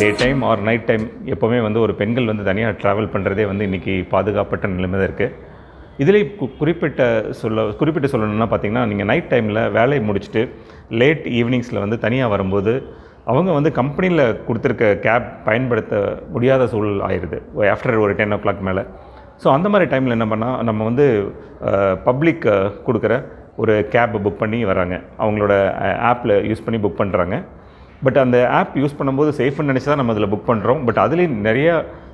Day time or night time எப்போவுமே வந்து ஒரு பெண்கள் வந்து தனியாக ட்ராவல் பண்ணுறதே வந்து இன்றைக்கி பாதுகாப்பற்ற நிலைமை தான் இருக்குது இதிலே கு குறிப்பிட்ட சொல்ல குறிப்பிட்டு சொல்லணும்னா பார்த்தீங்கன்னா நீங்கள் நைட் டைமில் வேலையை முடிச்சுட்டு லேட் ஈவினிங்ஸில் வந்து தனியாக வரும்போது அவங்க வந்து கம்பெனியில் கொடுத்துருக்க கேப் பயன்படுத்த முடியாத சூழல் ஆயிடுது ஆஃப்டர் ஒரு டென் ஓ கிளாக் மேலே. ஸோ அந்த மாதிரி டைமில் என்ன பண்ணால் நம்ம வந்து பப்ளிக் கொடுக்குற ஒரு கேப் புக் பண்ணி வராங்க அவங்களோட ஆப்பில் யூஸ் பண்ணி புக் பண்ணுறாங்க பட் அந்த ஆப் யூஸ் பண்ணும்போது சேஃப்னு நினச்சி தான் நம்ம அதில் புக் பண்ணுறோம் பட் அதுலேயும் நிறைய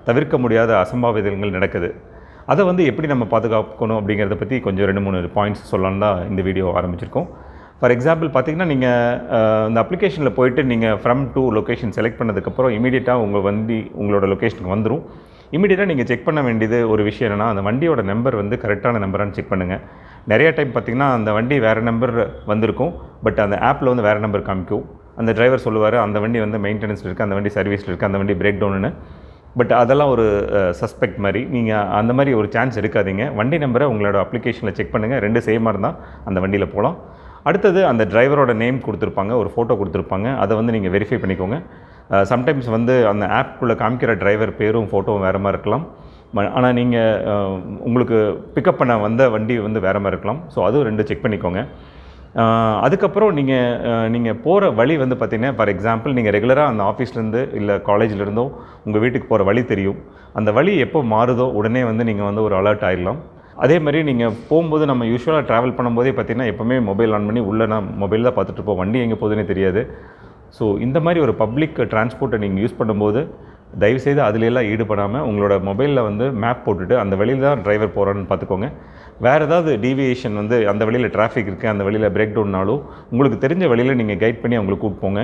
தவிர்க்க முடியாத அசம்பாவிதங்கள் நடக்குது. அதை வந்து எப்படி நம்ம பாதுகாக்கணும் அப்படிங்கிறத பற்றி கொஞ்சம் ரெண்டு மூணு பாயிண்ட்ஸ் சொல்லலான்னு தான் இந்த வீடியோ ஆரம்பிச்சிருக்கோம். ஃபார் எக்ஸாம்பிள் பார்த்தீங்கன்னா நீங்கள் இந்த அப்ளிகேஷனில் போயிட்டு நீங்கள் ஃப்ரம் டூ லொக்கேஷன் செலக்ட் பண்ணதுக்கப்புறம் இமீடியட்டாக உங்கள் வண்டி உங்களோட லொக்கேஷனுக்கு வந்துடும் இமீடியட்டாக நீங்கள் செக் பண்ண வேண்டியது ஒரு விஷயம் என்னென்னா அந்த வண்டியோட நம்பர் வந்து கரெக்டான நம்பரானு செக் பண்ணுங்கள் நிறைய டைம் பார்த்தீங்கன்னா அந்த வண்டி வேறு நம்பர் வந்திருக்கும். பட் அந்த ஆப்பில் வந்து வேறு நம்பர் காமிக்கும். அந்த டிரைவர் சொல்லுவார் அந்த வண்டி வந்து மெயின்டெனன்ஸில் இருக்குது அந்த வண்டி சர்வீஸில் இருக்குது அந்த வண்டி பிரேக் டவுனுன்னு பட் அதெல்லாம் ஒரு சஸ்பெக்ட் மாதிரி. நீங்கள் அந்த மாதிரி ஒரு சான்ஸ் எடுக்காதீங்க. வண்டி நம்பரை உங்களோட அப்ளிகேஷனில் செக் பண்ணுங்கள் ரெண்டு சேமாக இருந்தால் அந்த வண்டியில் போகலாம் அடுத்தது அந்த டிரைவரோட நேம் கொடுத்துருப்பாங்க ஒரு ஃபோட்டோ கொடுத்துருப்பாங்க. அதை வந்து நீங்கள் வெரிஃபை பண்ணிக்கோங்க. சம்டைம்ஸ் வந்து அந்த ஆப்குள்ளே காமிக்கிற டிரைவர் பேரும் ஃபோட்டோவும் வேறு மாதிரி இருக்கலாம். ஆனால் நீங்கள் உங்களுக்கு பிக்கப் பண்ண வந்த வண்டி வந்து வேறு மாதிரி இருக்கலாம். ஸோ அதுவும் ரெண்டு செக் பண்ணிக்கோங்க. அதுக்கப்புறம் நீங்கள் நீங்கள் போகிற வழி வந்து பார்த்திங்கன்னா ஃபார் எக்ஸாம்பிள் நீங்கள் ரெகுலராக அந்த ஆஃபீஸ்லேருந்து இல்லை காலேஜ்லேருந்தோ உங்கள் வீட்டுக்கு போகிற வழி தெரியும். அந்த வழி எப்போ மாறுதோ உடனே வந்து நீங்கள் வந்து ஒரு அலர்ட் ஆகிடலாம் அதே மாதிரி நீங்கள் போகும்போது நம்ம யூஸ்வலாக ட்ராவல் பண்ணும்போதே பார்த்திங்கன்னா எப்போவுமே மொபைல் ஆன் பண்ணி உள்ளே நான் மொபைல் தான் பார்த்துட்டு இருப்போம் வண்டி எங்கே போகுதுன்னே தெரியாது. ஸோ இந்த மாதிரி ஒரு பப்ளிக் டிரான்ஸ்போர்ட்டை நீங்கள் யூஸ் பண்ணும்போது தயவுசெய்து அதிலெல்லாம் ஈடுபடாமல் உங்களோட மொபைலில் வந்து மேப் போட்டுட்டு அந்த வழியில் தான் டிரைவர் போகிறான்னு பார்த்துக்கோங்க. வேறு ஏதாவது டீவியேஷன் வந்து அந்த வழியில் டிராஃபிக் இருக்குது அந்த வழியில் பிரேக் டவுன்னாலும் உங்களுக்கு தெரிஞ்ச வழியில் நீங்கள் கைட் பண்ணி அவங்களுக்கு கூப்பிட்டு போங்க.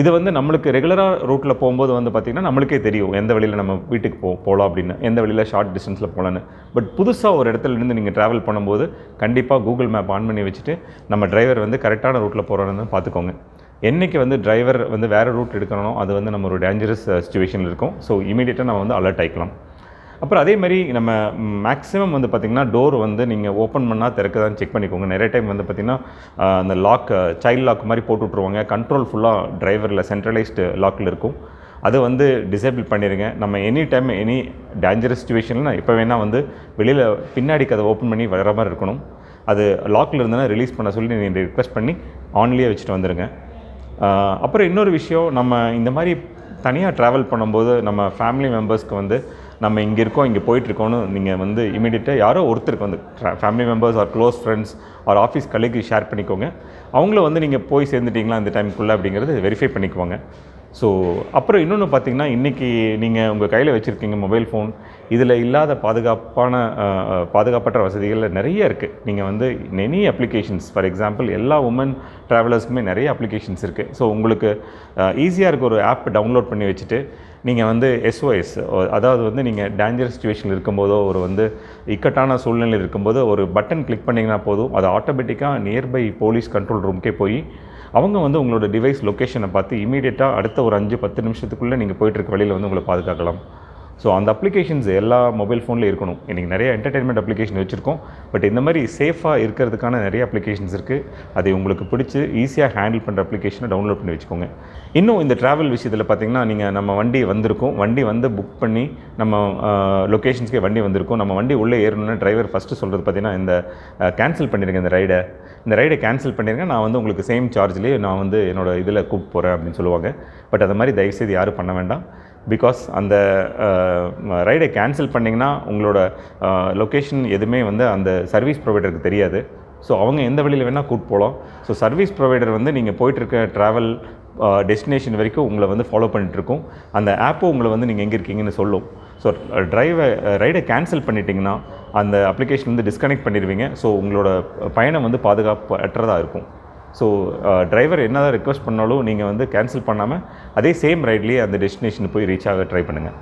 இது வந்து நம்மளுக்கு ரெகுலராக ரூட்டில் போகும்போது வந்து பார்த்திங்கன்னா நம்மளுக்கே தெரியும் எந்த வழியில் நம்ம வீட்டுக்கு போ போகலாம் அப்படின்னு எந்த வழியில் ஷார்ட் டிஸ்டன்ஸில் போகலான்னு பட் புதுசாக ஒரு இடத்துல இருந்து நீங்கள் ட்ராவல் பண்ணும்போது கண்டிப்பாக கூகுள் மேப் ஆன் பண்ணி வச்சுட்டு நம்ம டிரைவர் வந்து கரெக்டான ரூட்டில் போகிறான்னு பார்த்துக்கோங்க. என்றைக்கு வந்து டிரைவர் வந்து வேறு ரூட் எடுக்கணும் அது வந்து நம்ம ஒரு டேஞ்சரஸ் சுச்சுவேஷனில் இருக்கும். ஸோ இமீடியட்டாக நம்ம வந்து அலர்ட் ஆகிக்கலாம் அப்புறம் அதே மாதிரி நம்ம மேக்ஸிமம் வந்து பார்த்திங்கன்னா டோர் வந்து நீங்கள் ஓப்பன் பண்ணால் திறக்க செக் பண்ணிக்கோங்க. நிறைய டைம் வந்து பார்த்திங்கன்னா அந்த லாக் சைல்ட் லாக் மாதிரி போட்டு விட்ருவாங்க கண்ட்ரோல் ஃபுல்லாக டிரைவரில் சென்ட்ரலைஸ்டு லாக்கில் இருக்கும். அதை வந்து டிசேபிள் பண்ணிடுங்க நம்ம எனி டைம் எனி டேஞ்சரஸ் சுச்சுவேஷனில் எப்போ வேணால் வந்து வெளியில் பின்னாடிக்கு அதை ஓப்பன் பண்ணி வர மாதிரி இருக்கணும். அது லாக்கில் இருந்ததுன்னா ரிலீஸ் பண்ண சொல்லி நீங்கள் ரிக்வெஸ்ட் பண்ணி ஆன்லேயே வச்சுட்டு வந்துடுங்க அப்புறம் இன்னொரு விஷயம் நம்ம இந்த மாதிரி தனியாக ட்ராவல் பண்ணும்போது நம்ம ஃபேமிலி மெம்பர்ஸ்க்கு வந்து நம்ம இங்கே இருக்கோம் இங்கே போயிட்டுருக்கோன்னு நீங்கள் வந்து இமீடியட்டாக யாரோ ஒருத்தருக்கு வந்து family members or close friends or office கலீக்கு share பண்ணிக்கோங்க. அவங்கள வந்து நீங்கள் போய் சேர்ந்துட்டிங்களா இந்த டைமுக்குள்ளே அப்படிங்கிறது வெரிஃபை பண்ணிக்குவாங்க. ஸோ அப்புறம் இன்னொன்று பார்த்தீங்கன்னா இன்றைக்கி நீங்கள் உங்கள் கையில் வச்சுருக்கீங்க மொபைல் ஃபோன் இதில் இல்லாத பாதுகாப்பான பாதுகாப்பற்ற வசதிகள் நிறைய இருக்குது நீங்கள் வந்து எனி அப்ளிகேஷன்ஸ் ஃபார் எக்ஸாம்பிள் எல்லா உமன் ட்ராவலர்ஸ்க்குமே நிறைய அப்ளிகேஷன்ஸ் இருக்குது ஸோ உங்களுக்கு ஈஸியாக இருக்க ஒரு ஆப் டவுன்லோட் பண்ணி வச்சுட்டு நீங்கள் வந்து எஸ்ஓஎஸ் அதாவது வந்து நீங்கள் டேஞ்சர் சுச்சுவேஷனில் இருக்கும்போதோ ஒரு வந்து இக்கட்டான சூழ்நிலையில் இருக்கும்போது ஒரு பட்டன் கிளிக் பண்ணிங்கன்னா போதும். அது ஆட்டோமேட்டிக்காக நியர்பை போலீஸ் கண்ட்ரோல் ரூம்க்கே போய் அவங்க வந்து உங்களோட டிவைஸ் லொக்கேஷனை பார்த்து இமீடியட்டாக அடுத்த ஒரு அஞ்சு பத்து நிமிஷத்துக்குள்ளே நீங்கள் போயிட்டுருக்க வழியில் வந்து உங்களை பாதுகாக்கலாம். ஸோ அந்த அப்ளிகேஷன்ஸ் எல்லா மொபைல் ஃபோன்லேயும் இருக்கணும். இன்றைக்கி நிறைய என்டர்டெயின்மெண்ட் அப்ளிகேஷன் வச்சுருக்கோம். பட் இந்த மாதிரி சேஃபாக இருக்கிறதுக்கான நிறைய அப்ளிகேஷன்ஸ் இருக்குது அதை உங்களுக்கு பிடிச்சி ஈஸியாக ஹேண்டில் பண்ணுற அப்ளிகேஷனை டவுன்லோட் பண்ணி வச்சுக்கோங்க. இன்னும் இந்த ட்ராவல் விஷயத்தில் பார்த்திங்கன்னா நீங்கள் நம்ம வண்டி வந்திருக்கோம். வண்டி வந்து புக் பண்ணி நம்ம லொக்கேஷன்ஸ்க்கே வண்டி வந்திருக்கோம். நம்ம வண்டி உள்ளே ஏறணும்னு டிரைவர் ஃபஸ்ட்டு சொல்கிறது பார்த்திங்கன்னா இந்த கேன்சல் பண்ணிடுங்க இந்த ரைடை இந்த ரைடை கேன்சல் பண்ணிடுங்க நான் வந்து உங்களுக்கு சேம் சார்ஜ்லேயே நான் வந்து என்னோடய இதில் கூப்பிட்டு போகிறேன் அப்படின்னு சொல்லுவாங்க. பட் அது மாதிரி தயவுசெய்து யாரும் பண்ண வேண்டாம். பிகாஸ் அந்த ரைடை கேன்சல் பண்ணிங்கன்னா உங்களோட லொக்கேஷன் எதுவுமே வந்து அந்த சர்வீஸ் ப்ரொவைடருக்கு தெரியாது. ஸோ அவங்க எந்த வழியில் வேணால் கூட்டு போகலாம். ஸோ சர்வீஸ் ப்ரொவைடர் வந்து நீங்கள் போயிட்டுருக்க ட்ராவல் டெஸ்டினேஷன் வரைக்கும் உங்களை வந்து ஃபாலோ பண்ணிட்டுருக்கோம். அந்த ஆப்பும் உங்களை வந்து நீங்கள் எங்கே இருக்கீங்கன்னு சொல்லும். ஸோ ட்ரைவை ரைடை கேன்சல் பண்ணிட்டீங்கன்னா அந்த அப்ளிகேஷன் வந்து டிஸ்கனெக்ட் பண்ணிடுவீங்க. ஸோ உங்களோட பயணம் வந்து பாதுகாப்பு அற்றதாக இருக்கும். ஸோ டிரைவர் என்ன தான் ரெக்வஸ்ட் பண்ணாலும் நீங்கள் வந்து கேன்சல் பண்ணாமல் அதே சேம் ரைட்லேயே அந்த டெஸ்டினேஷன் போய் ரீச் ஆக ட்ரை பண்ணுங்கள்